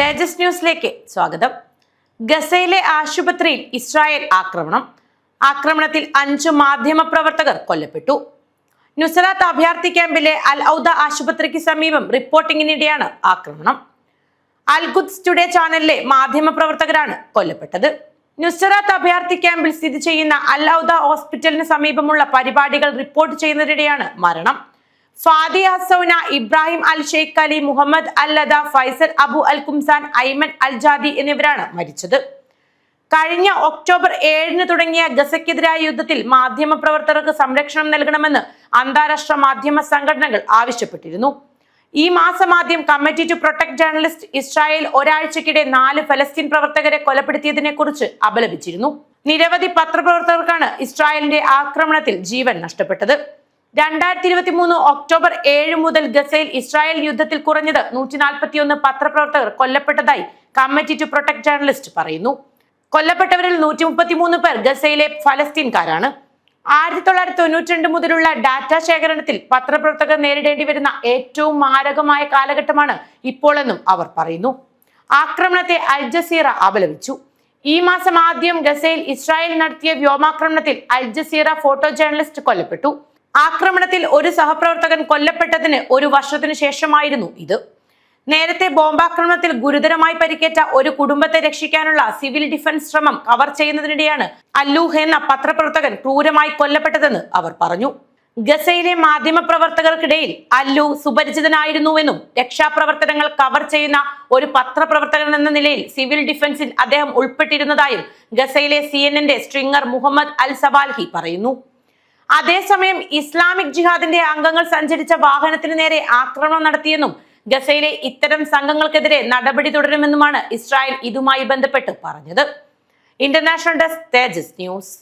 തേജസ് ന്യൂസിലേക്ക് സ്വാഗതം. ഗസയിലെ ആശുപത്രിയിൽ ഇസ്രായേൽ ആക്രമണം. ആക്രമണത്തിൽ അഞ്ചു മാധ്യമ പ്രവർത്തകർ കൊല്ലപ്പെട്ടു. നുസറാത്ത് അഭയാർത്ഥി ക്യാമ്പിലെ അൽ ഔദ ആശുപത്രിക്ക് സമീപം റിപ്പോർട്ടിങ്ങിനിടെയാണ് ആക്രമണം. അൽ ഖുദ്സ് ടുഡേ ചാനലിലെ മാധ്യമ പ്രവർത്തകരാണ് കൊല്ലപ്പെട്ടത്. നുസറാത്ത് അഭയാർത്ഥി ക്യാമ്പിൽ സ്ഥിതി ചെയ്യുന്ന അൽ ഔദ ഹോസ്പിറ്റലിന് സമീപമുള്ള പരിപാടികൾ റിപ്പോർട്ട് ചെയ്യുന്നതിനിടെയാണ് മരണം. ഫാദിയ ഹസൌന ഇബ്രാഹിം അൽ ഷെയ്ഖ് അലി മുഹമ്മദ് അൽ ഫൈസൽ അബു അൽ കുംസാൻ ഐമൻ അൽ ജാദി എന്നിവരാണ് മരിച്ചത്. കഴിഞ്ഞ ഒക്ടോബർ ഏഴിന് തുടങ്ങിയ ഗസയ്ക്കെതിരായ യുദ്ധത്തിൽ മാധ്യമ പ്രവർത്തകർക്ക് സംരക്ഷണം നൽകണമെന്ന് അന്താരാഷ്ട്ര മാധ്യമ സംഘടനകൾ ആവശ്യപ്പെട്ടിരുന്നു. ഈ മാസം ആദ്യം committee to protect journalist Israel ഒരാഴ്ചക്കിടെ നാല് ഫലസ്തീൻ പ്രവർത്തകരെ കൊലപ്പെടുത്തിയതിനെ കുറിച്ച് അപലപിച്ചിരുന്നു. നിരവധി പത്രപ്രവർത്തകർക്കാണ് ഇസ്രായേലിന്റെ ആക്രമണത്തിൽ ജീവൻ നഷ്ടപ്പെട്ടത്. രണ്ടായിരത്തി ഇരുപത്തി മൂന്ന് ഒക്ടോബർ ഏഴ് മുതൽ ഗസയിൽ ഇസ്രായേൽ യുദ്ധത്തിൽ കുറഞ്ഞത് നൂറ്റി നാൽപ്പത്തിയൊന്ന് പത്രപ്രവർത്തകർ കൊല്ലപ്പെട്ടതായി കമ്മിറ്റി ടു പ്രൊട്ടക്ട് ജേർണലിസ്റ്റ് പറയുന്നു. കൊല്ലപ്പെട്ടവരിൽ നൂറ്റി മുപ്പത്തിമൂന്ന് പേർ ഗസയിലെ ഫലസ്തീൻകാരാണ്. ആയിരത്തി തൊള്ളായിരത്തി തൊണ്ണൂറ്റി രണ്ട് മുതലുള്ള ഡാറ്റ ശേഖരണത്തിൽ പത്രപ്രവർത്തകർ നേരിടേണ്ടി വരുന്ന ഏറ്റവും മാരകമായ കാലഘട്ടമാണ് ഇപ്പോഴെന്നും അവർ പറയുന്നു. ആക്രമണത്തെ അൽ ജസീറ അപലപിച്ചു. ഈ മാസം ആദ്യം ഗസയിൽ ഇസ്രായേൽ നടത്തിയ വ്യോമാക്രമണത്തിൽ അൽ ജസീറ ഫോട്ടോ ജേർണലിസ്റ്റ് കൊല്ലപ്പെട്ടു. ആക്രമണത്തിൽ ഒരു സഹപ്രവർത്തകൻ കൊല്ലപ്പെട്ടതിന് ഒരു വർഷത്തിനു ശേഷമായിരുന്നു ഇത്. നേരത്തെ ബോംബാക്രമണത്തിൽ ഗുരുതരമായി പരിക്കേറ്റ ഒരു കുടുംബത്തെ രക്ഷിക്കാനുള്ള സിവിൽ ഡിഫൻസ് ശ്രമം കവർ ചെയ്യുന്നതിനിടെയാണ് അല്ലൂഹ് എന്ന പത്രപ്രവർത്തകൻ ക്രൂരമായി കൊല്ലപ്പെട്ടതെന്ന് അവർ പറഞ്ഞു. ഗസയിലെ മാധ്യമ പ്രവർത്തകർക്കിടയിൽ അല്ലു സുപരിചിതനായിരുന്നുവെന്നും രക്ഷാപ്രവർത്തനങ്ങൾ കവർ ചെയ്യുന്ന ഒരു പത്രപ്രവർത്തകൻ എന്ന നിലയിൽ സിവിൽ ഡിഫൻസിൽ അദ്ദേഹം ഉൾപ്പെട്ടിരുന്നതായും ഗസയിലെ C N stringer Muhammad al Sawalhi പറയുന്നു. അതേസമയം ഇസ്ലാമിക് ജിഹാദിന്റെ അംഗങ്ങൾ സഞ്ചരിച്ച വാഹനത്തിന് നേരെ ആക്രമണം നടത്തിയെന്നും ഗസയിലെ ഇത്തരം സംഘങ്ങൾക്കെതിരെ നടപടി തുടരുമെന്നുമാണ് ഇസ്രായേൽ ഇതുമായി ബന്ധപ്പെട്ട് പറഞ്ഞത്. International desk Tejas news.